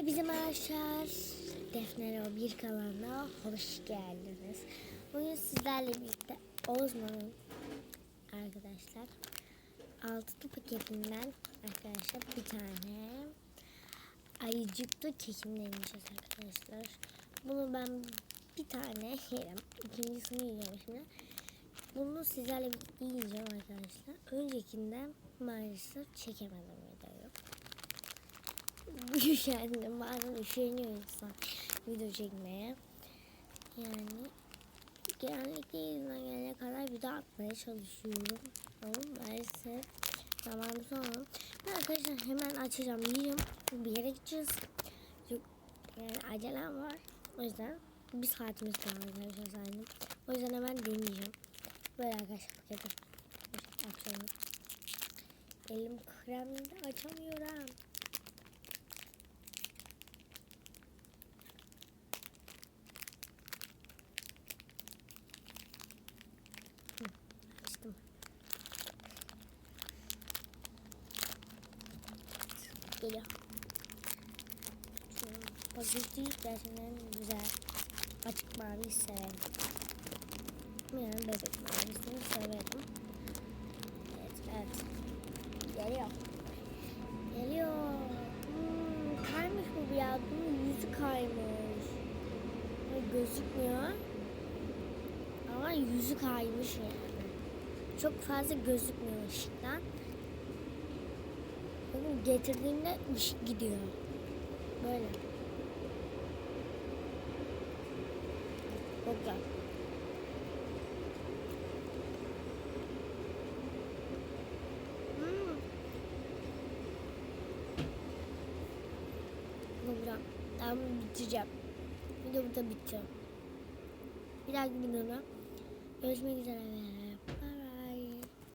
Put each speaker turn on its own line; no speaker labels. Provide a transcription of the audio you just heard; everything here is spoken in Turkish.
Hepinize merhabalar. Defne Ro bir kanalına hoş geldiniz. Bugün sizlerle birlikte Ozman'ın arkadaşlar altılı paketinden arkadaşlar bir tane ayıcıklı kekini deneyeceğiz arkadaşlar. Bunu ben bir tane yerim. İkincisini yiyeceğim şimdi. Bunu sizlerle yiyeceğim arkadaşlar. Öncekinden maalesef çekemedim videoyu. Üşendim. Bazen üşeniyor insan video çekmeye. Yani genellikle elimden gelene kadar video atmaya çalışıyorum. Ama maalesef zamanı sonra. Ben arkadaşlar hemen açacağım. Yiyeceğim. Bir yere gideceğiz. Yani acelem var. O yüzden bir saatimiz var arkadaşlar sadece. O yüzden hemen deneyeceğim. Böyle arkadaşlar paketi. Açıyorum. Elim kremli açamıyorum. Geliyor. Paketi gerçekten güzel. Açık mavi severim. Yani bebek mavisini severim. Evet, evet. Geliyor. Geliyor. Hmm, kaymış bu biraz. Bunun yüzü kaymış. Gözükmüyor. Ama yüzü kaymış yani. Çok fazla gözükmüyor ışıktan. Getirdiğimde gidiyor. Böyle. Çok güzel. Hmm. Güzel. Tamam bitireceğim. Video burada biteceğim. Bir dahaki videoda görüşmek üzere.